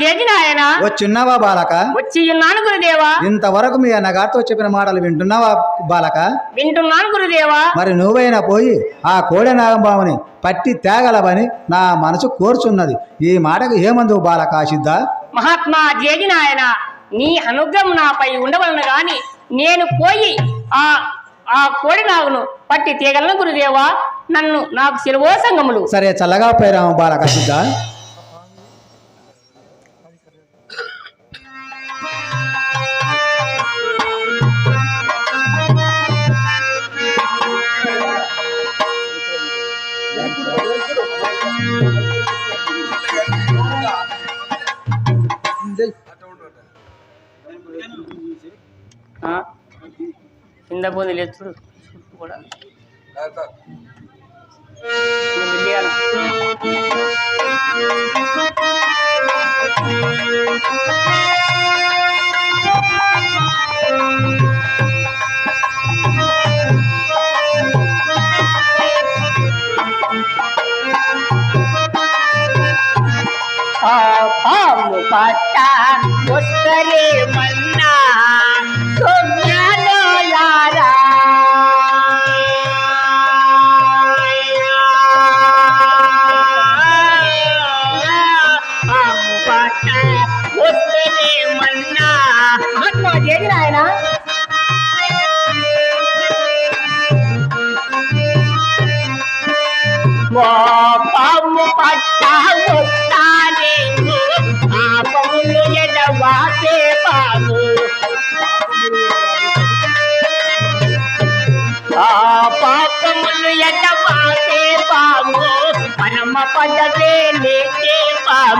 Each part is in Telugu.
జేజినాయన వచ్చిన్నావా బాలక? వచ్చి ఉన్నాను గురుదేవా. ఇంతవరకు మీ అన్నగారితో చెప్పిన మాటలు వింటున్నావా బాలక? వింటున్నాను గురుదేవా. మరి నువ్వైనా పోయి ఆ కోడె నాగంబాబుని పట్టి తేగలవని నా మనసు కోరుచున్నది. ఈ మాటకు ఏమందు బాలక సిద్ధ మహాత్మా జేజినాయన నీ అనుగ్రహం నాపై ఉండవలను గాని నేను పోయి ఆ ఆ కోడి నాగును పట్టి తీగలను గురుదేవా. నన్ను నాకు సెలవో సంగములు సరే చల్లగా పోయిరాము బాలక సిద్ధ కింద పోంది లేదు చూడు చుట్టూ కూడా నేను వెళ్ళాను. పాము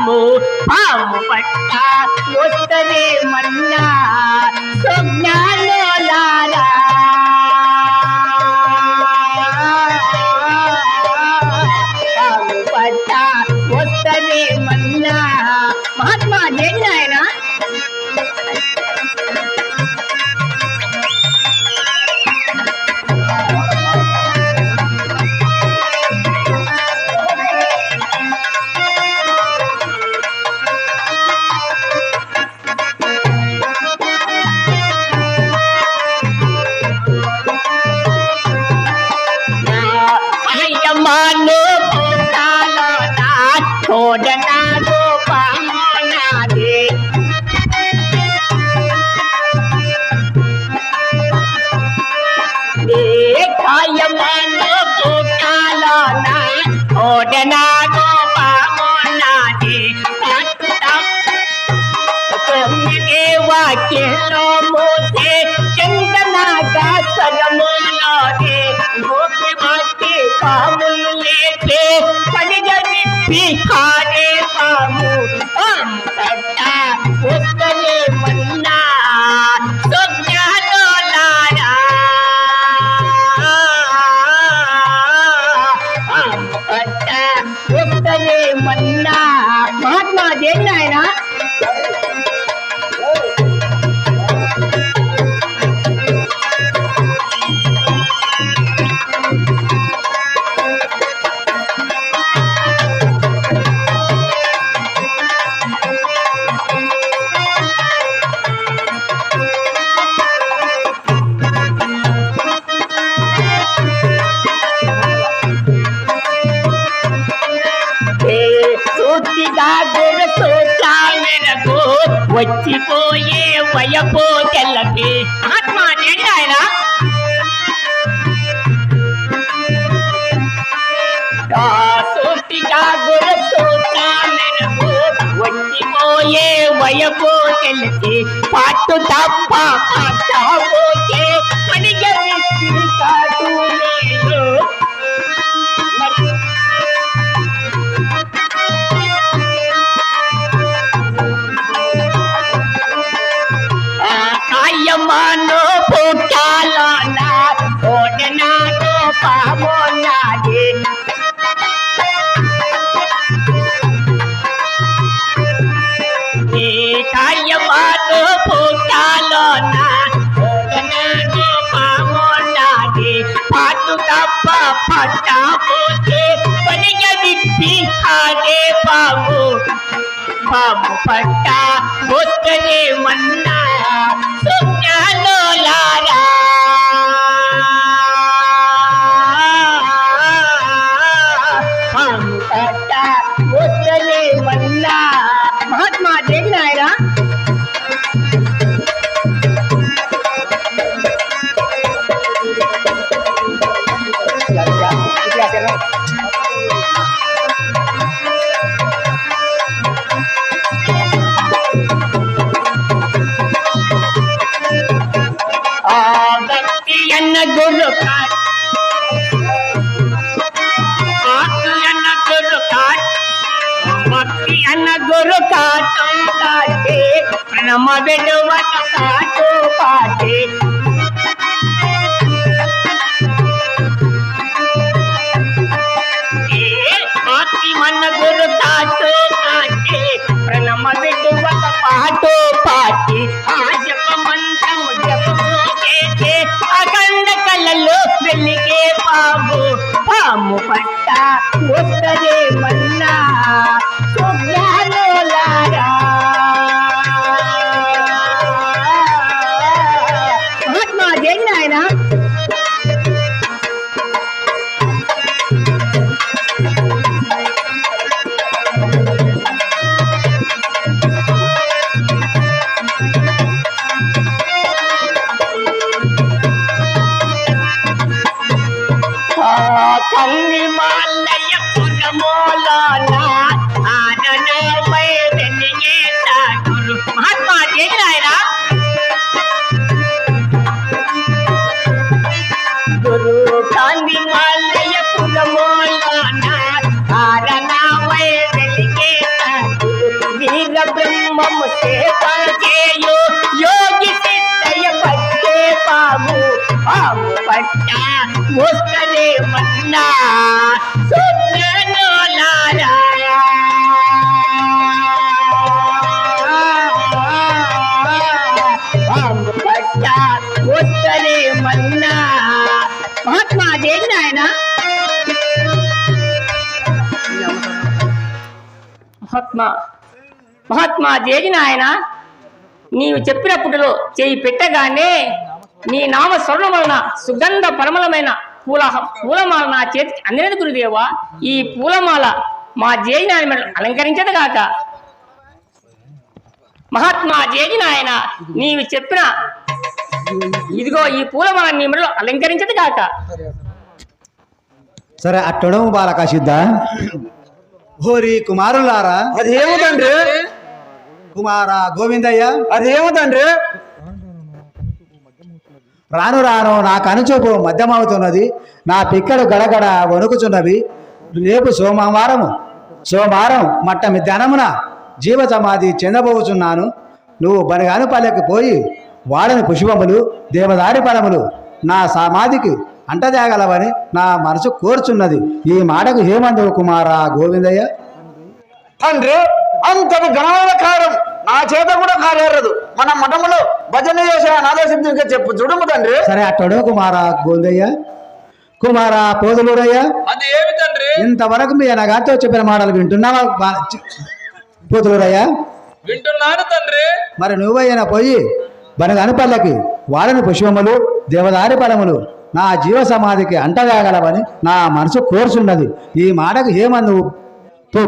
పాము పాము పట్ట వస్తదే మన్నా సుజ్ఞానోలారా पामुल लेके पड़ गई भिखारे వచ్చిపోయే వయపో తెల్లకి ఆత్మ ఏంటి ఆయన సూటిగా గురుసూచా మెరకు వచ్చిపోయే వయపో తెల్లకి పాటు తప్ప పట్టబోతే పడిగ పాటు తప్ప పట్టాపోతే పనిగ విప్పి కాదే పాము పాము పట్ట వస్తనే మన్నా సుజ్ఞానులారా పాము అన్న గురు కాటం కాటే ప్రణమ వెలువట కాటు పాటే మన గురు కాటు కాటి ప్రణమ వెలువట పాటు పాటి ఆ జప మంత్రము జపము చేసే అఖండ కళలో వెలిగే పాము. పాము పట్ట వస్తదే కంది మాలయ్య పురమోలాన ఆననమై వెలిగే గురు మహాత్మా జేగి నాయనా? గురు కాంది మాలయ్య పురమోలాన ఆననమై వెలిగే గురు వీర బ్రహ్మము సేపజేయు యోగి సిద్ధయ పట్టే పాము పాము పట్టా. వస్తనే మన్నా సుజ్ఞానులారా. పాము పట్ట మన్నా. మహాత్మా దేని నాయన. మహాత్మా మహాత్మా జేజి నాయన. నీవు చెప్పినప్పుడులో చేయి పెట్టగానే నీ నామ స్వర్ణం వలన సుగంధ పరమలమైన పూల పూలమాల నా చేతికి అందినది గురుదేవా. ఈ పూలమాల మా జేజి నాయన మెడలో అలంకరించదు గాక. మహాత్మా జేజి నాయన నీవు చెప్పిన ఇదిగో ఈ పూలమాల నీ మెడలో అలంకరించదు గాక. సరే అట్టడం బాలక సిద్ధ హోరి కుమారులారా. అదేమో తండ్రి. కుమార గోవిందయ్య. అదేమో తండ్రి. రాను రాను నా కనుచూపు మద్యమవుతున్నది నా పిక్కలు గడగడ వణుకుచున్నవి రేపు సోమవారము సోమవారం మట్ట మధ్యాహ్నమున జీవ సమాధి చెందబోచున్నాను. నువ్వు బనగానుపల్లెకి పోయి వాడని పుష్పములు దేవదారి ఫలములు నా సమాధికి అంటజాగలవని నా మనసు కోరుచున్నది. ఈ మాటకు హేమందు కుమారా గోవిందయ్య. తండ్రి అంతటి గణాలకారం నా చేత కూడా కార్యరదు మన మఠములో భజన చేసే అనాథసిద్ధిగా చెప్పు. చూడము తండ్రి. సరే అట్టడు కుమార గోవిందయ్య. కుమార పోదులుడయ్య అది ఏమి తండ్రి? ఇంతవరకు మీ అనగారితో చెప్పిన మాటలు వింటున్నావా? పోతులుడయ్యా వింటున్నాను తండ్రి. మరి నువ్వైనా పోయి బనగనుపల్లకి వాడని పుష్పములు దేవదారి ఫలములు నా జీవ సమాధికి అంటవేగలవని నా మనసు కోరుచున్నది. ఈ మాటకు ఏమందు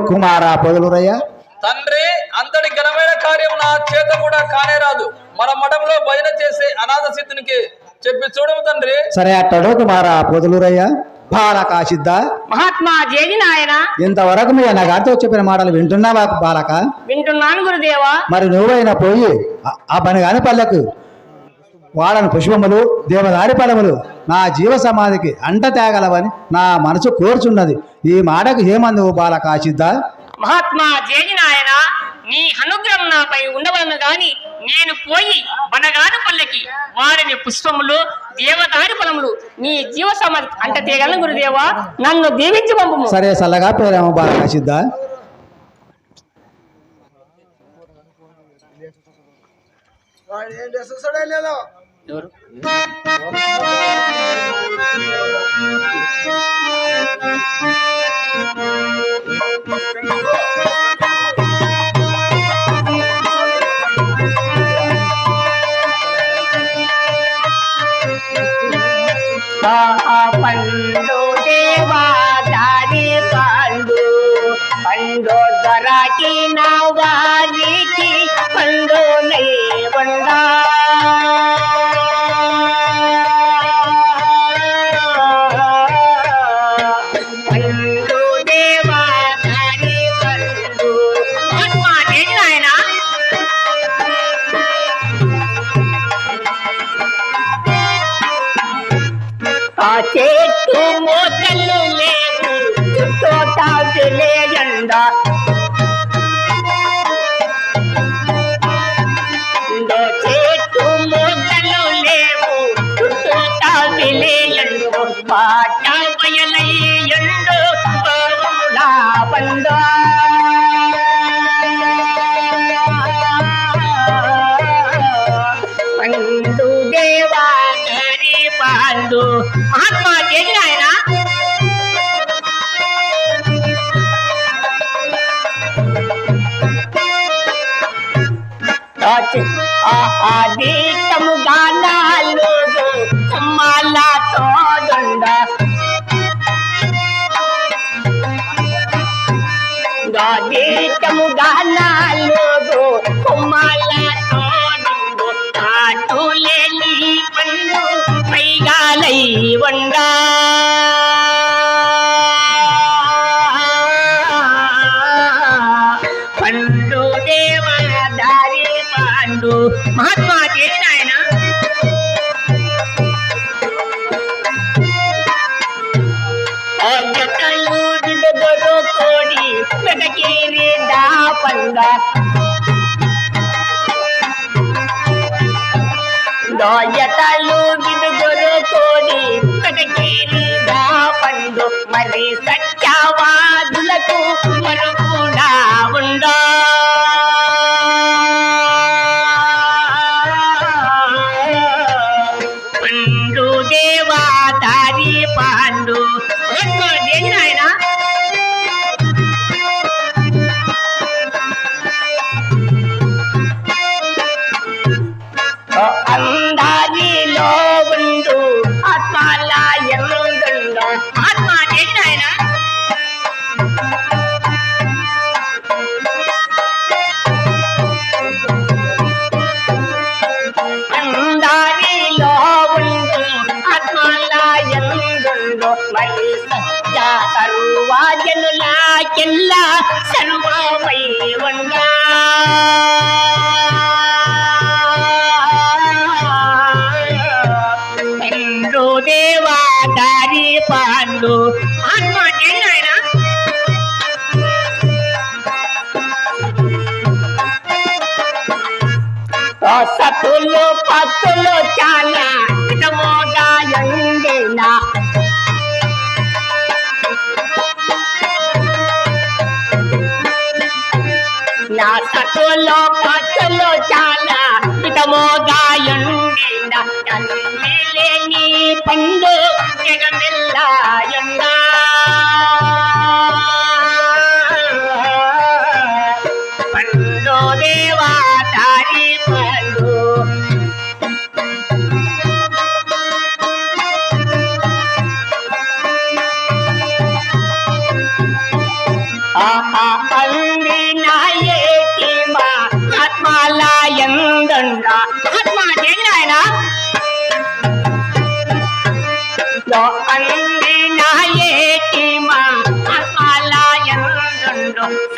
కుమార పొదులురయ్యా. తండ్రి అంతటి ఘనమైన కార్యం నా చేత కూడా కానే రాదు మన మఠంలో భజన చేసే అనాథ సిద్ధునికి చెప్పి చూడము తండ్రి. సరే అట్టడు కుమార పొదులురయ్యా బాలక సిద్ధ మహాత్మా జేజి నాయన. ఇంతవరకు మీ అన్నగారితో చెప్పిన మాటలు వింటున్నావా బాలక? వింటున్నాను గురుదేవా. మరి నువ్వైనా పోయి ఆ- బనగాని పల్లెకు. వాడని పుష్పములు దేవదారి ఫలములు నా జీవ సమాధికి అంట తేగలవని నా మనసు కోరుచున్నది. ఈ మాటకు ఏమందు బాలక సిద్ధ మహాత్మా జేజి నాయన నీ అనుగ్రహం నాపై ఉండవలను గాని నేను పోయి బనగాను పల్లెకి వారిని పుష్పములు దేవదారి ఫలములు నీ జీవ సమాధి అంట తీయగలను గురుదేవా. నన్ను దీవించి పంపము సరే సల్లగా పేరేమో బాలక సిద్ధ. ఎవరు పండు దేవా దారి పండు పండు దొరకి నా వారికి పండు నై వచ్చి ఆహారీకముగా నాలు కమ్మాలా తోడుండ. గాదీకముగా నాలు దాయతలు మరి సఖ్యా వాళ్ళు ఆత్మహత్య ఆయన సతులు పత్తులు చాలా ఎండినా. నా సతులు పత్తులు చాలా ఇతమోగా ఎండినా. ಎಂದ ನನ್ನ ಮೇಲೆ ನೀ ಪಂಡು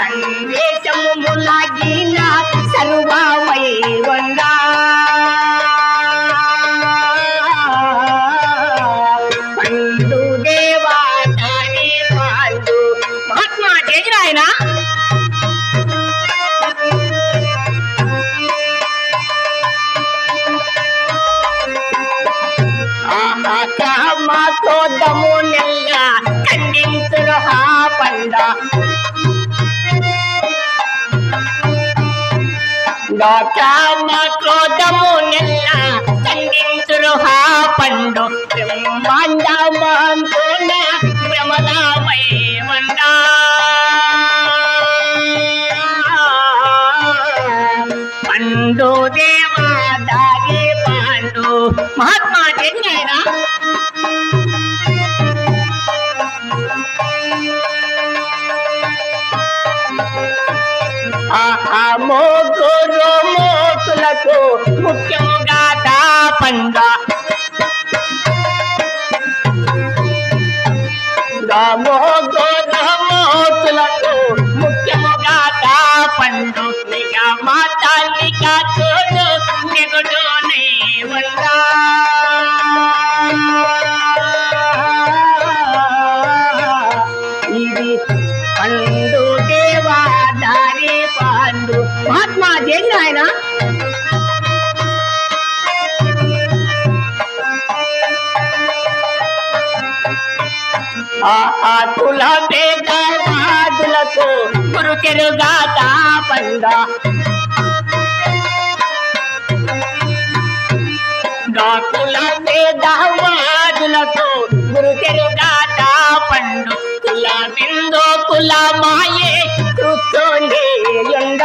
సందేశము ములాగిన సర్వమై వంగా. లోకామ క్రోధము నిన్న ఖండించురుహా పండు. బ్రహ్మాండ మహంతుల మోతులకు ముఖ్యంగా దాపండ మోగురు మోతులకు ముఖ్యముగా దాపండు నిక మాతాలిక చూడు నిగుడునే ఉందా ఆతుల వేదవాదులకు గురు చెరుగా పండ డాకుల వేదవాదులకు గురు చెరుగా పండు కుల బిందో కుల మాయే కూర్చోండి ఎండ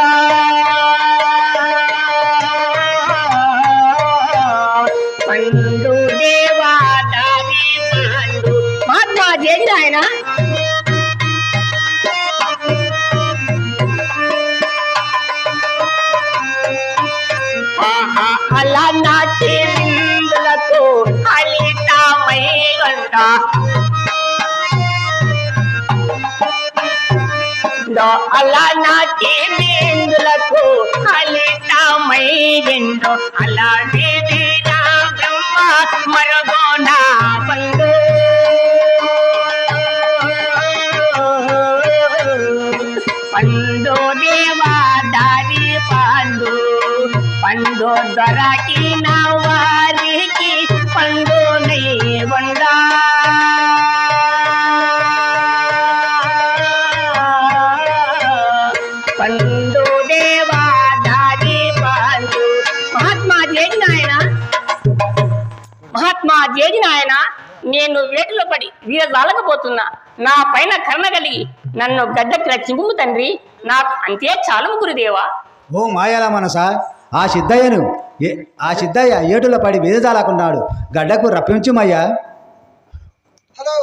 గంట అలా నాటి బిందులకు అలితామై రెండు అలా చేసిన ఆయన నేను వేటిలో పడి వీరజాలకపోతున్నా. నా పైన కరుణ కలిగి నన్ను గడ్డకి రక్షింపు తండ్రి. నాకు అంతే చాలు గురుదేవా. ఓ మాయాల మనస ఆ సిద్ధయ్యను ఆ సిద్ధయ్య ఏటులో పడి వేదజాలకున్నాడు గడ్డకు రప్పించుమయ్యా. హలో.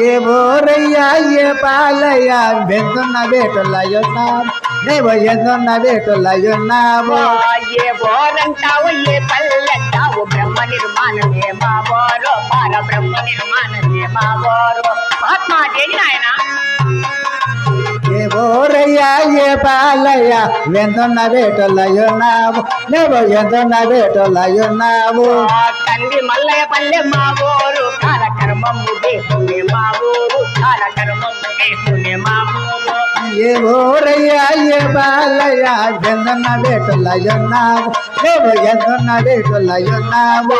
ఏ బోరయ్యా ఏ పాలయ్యా? వెందున్న వేటులయ్యున్నా. నేవో ఎందున్న వేటులయ్యున్నావు ఏ బోరంటావు ఏ పల్లెంటావు? బ్రహ్మ నిర్మాణమే మా బోరు పర బ్రహ్మ నిర్మాణమే మా బోరు మహాత్మా చేసిన గోరయ్యా ఏ పాలయ్య ఎందున్న పాలయ్యా నువ్వు ఎందున్న వేటులయ్యున్నావు తండ్రి మల్లయ్య పల్లె మా బోరు కాలకర్మము దేవునే మా ఊరు కాలకర్మము దేవునే మా ఊరు. ఏ ఊరయ్యా ఏ బాలయ్యా వెందున్న వేటులయ్యున్నావు. నేవో ఎందున్న వేటులయ్యున్నావు.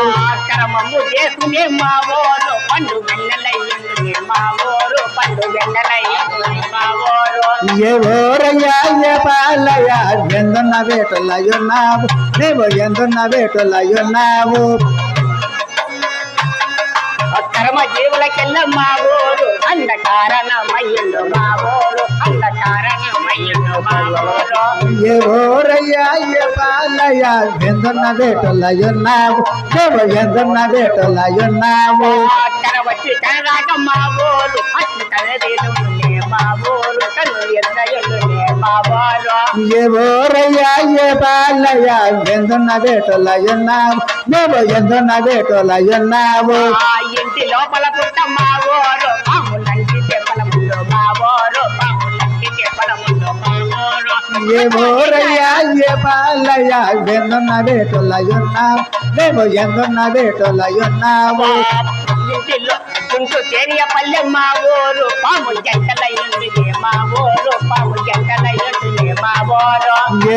కర్మము చేసుకునే మా ఊరు పండు వెన్నెలయ్యుండే మా ఊరు పండు వెన్నెలయ్యుండే మా ఊరు. ఏ ఊరయ్యా ఏ బాలయ్యా వెందున్న వేటులయ్యున్నావు. నేవో ఎందున్న వేటులయ్యున్నావు. కర్మ జీవులకెల్ల మా ఊరు అంద కారణమయ్యుండు మా ఊరు అంద కారణమయ్యుండు మా ఊరు ఏ ఊరయ్యా ఏ బాలయ్యా వెందున్న వేటులయ్యున్నావు? నేవో ఎందున్న వేటులయ్యున్నావు? అక్కడ వచ్చి కనరాక మా ఊరు అచ్చి తలదేలుండే మా ఊరు కన్ను ఎద్దయుండే మా ఊరు ఏ ఊరయ్యా ఏ బాలయ్యా వెందున్న వేటులయ్యున్నావు? నేవో ఎందున్న వేటులయ్యున్నావు? ఆ ఇంటి లోపల పుట్ట మా ఊరు. పాములంటి చెప్పల ముందు మా ఊరు. పాములంటి చెప్పల ముందు మా ఊరు. ఏ ఏ వేటులయ్యున్నావు నేవో ఎందున్న వేటులయ్యున్నావు ఇంటిలో తేనియ పల్లె మా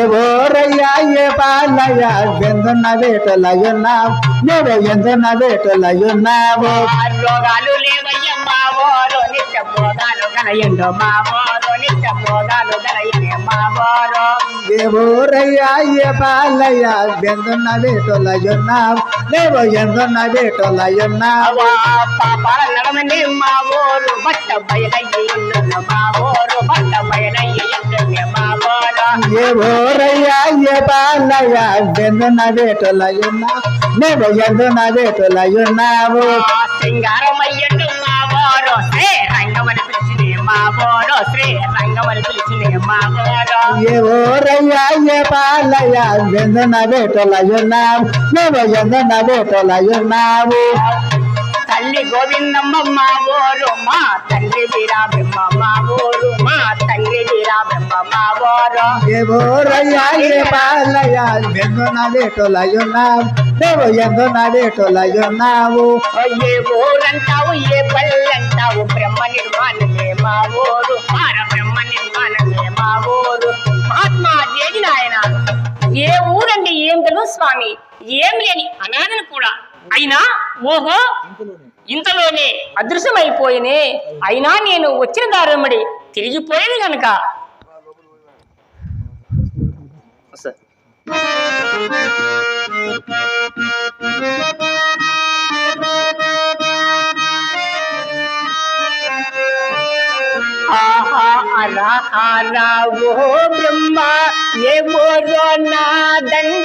ఊరు ఏ ఊరయ్యా ఏ బాలయ్యా వెందున్న ఎందున్న వేటులయ్యున్నావు రోగాలు లేవయ్య మా నిత్య భోగాలు గలయండు మా ఊరు నిత్య భోగాలు గలయనే ఏ బాలయ్యా వేటులయ్యున్నావు ఎందున్న వేటులయ్యున్నావు అవా పాపాల నడమని మా ఊరు బట్ట బయలయ్యుండు మా ఊరు బట్ట బయలయ్యుండు మా ఊరు ఏ ఊరయ్యా ఏ బాలయ్యా వెందున్న వేటులయ్యున్నావు నేవో ఎందున్న వేటులయ్యున్నావు సింగారమయ్యడు మా రంగమని మా బోరో శ్రీ రంగమని పిలిచినే మా బోరో ఏ ఓరయ్యా ఏ పాలయ్య ఎందున వేటలయ్యున్నావు? నువ్వు ఎందున వేటలయ్యున్నావు? తల్లి గోవిందమ్మ మా బోరు మా తండ్రి వీరాబ్రహ్మ మా బోరు మా తండ్రి వీరాబ్రహ్మ మా బోరు ఏ ఓరయ్యా ఏ పాలయ్య ఎందున వేటలయ్యున్నావు? నువ్వు ఎందున వేటలయ్యున్నావు? ఏ ఊరంటావు ఏ పల్లెంటావు? బ్రహ్మ నిర్మాణమే మా ఊరు పార బ్రహ్మ నిర్మాణమే మా ఊరు మహాత్మా జేడి నాయన. ఏ ఊరండి ఏం తెలుసు స్వామి? ఏం లేని అనాథను కూడా. అయినా ఓహో ఇంతలోనే అదృశ్యమైపోయినే. అయినా నేను వచ్చిన దారమ్మడి తిరిగిపోయేది గనక. సార్. అలా అలా ఓ బ్రహ్మ ఏ మోరో నాదంటే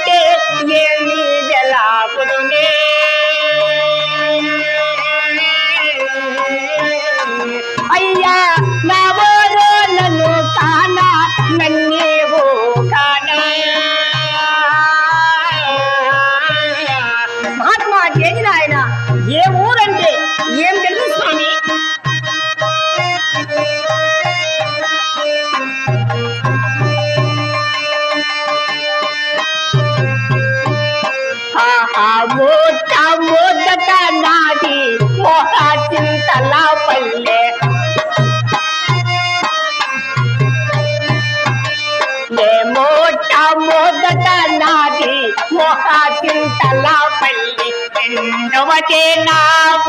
చింతల పల్లి రెండవదే నా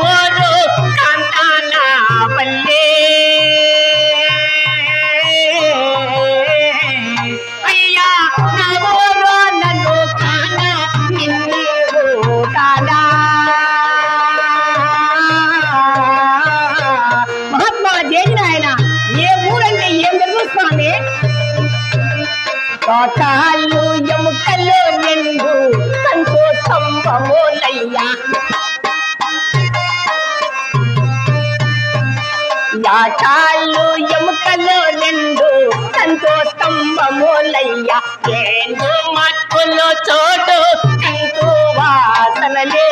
ఊరు కాంతాల పల్లె. సంతోషంబమోలయ్యా ఏంటో మట్టులో చోటు కంటూ వాసనలే.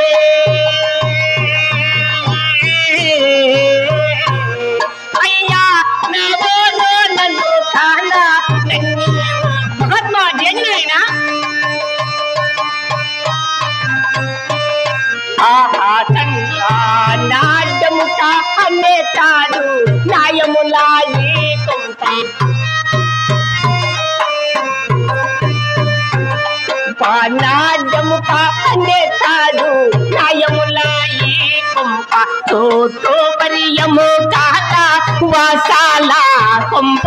పానాడ్యము కానే తాడు న్యాయములాయి కొంప తోతో పరియము కాట వాసాల కొంప.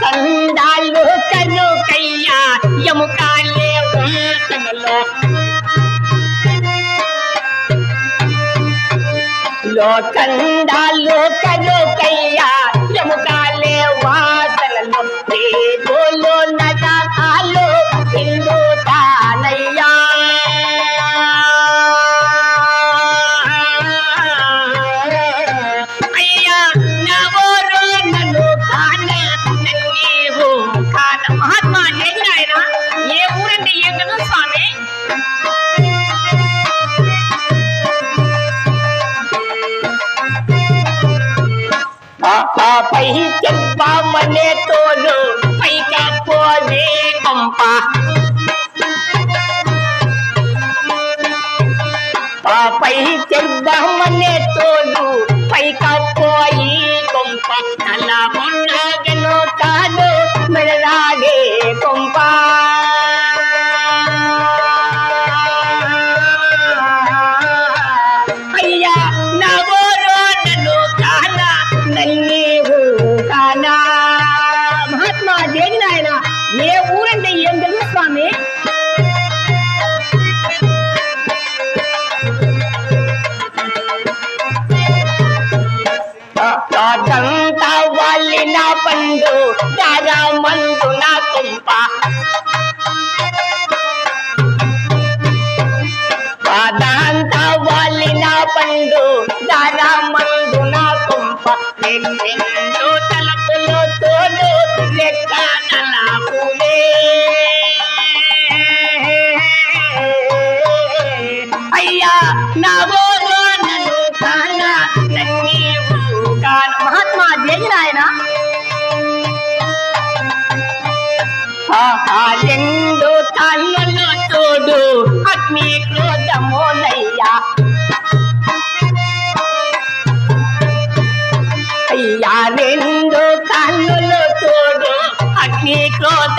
చందాలు నా కను కయ్యా ఎముకాలే వాసనలో లోకండాలు కను కయ్యా ఎముకాలే వాసనలో పేదోలో నగాలు नहीं चंपा मने तो लो पैका पोले कंपा पापई मने तो लो ఏ ఊరంటే ఏం తెలుసు స్వామి? అదంతా వాళ్ళి నా పండు రాజామందు నా కుంప. అదంతా వాళ్ళి నా నా కుంప. తలపులో తోడు లెక్క నలాపులే అయ్యా నా ఊరు నన్ను కాన నన్నీవు కాన. మహాత్మా జయనాయన ఆహా రెండు కన్నులు అగ్ని క్రోధమోనయ్యా అయ్యా రెండు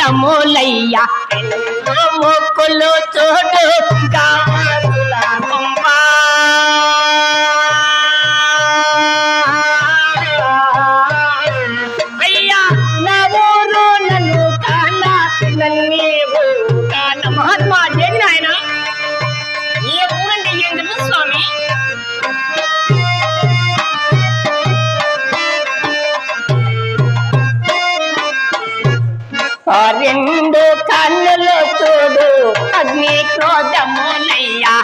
క్రోధములయ్యా రెండు మొక్కులు తోడు రెండు కన్నులు చూడు అగ్ని క్రోధములయ్యా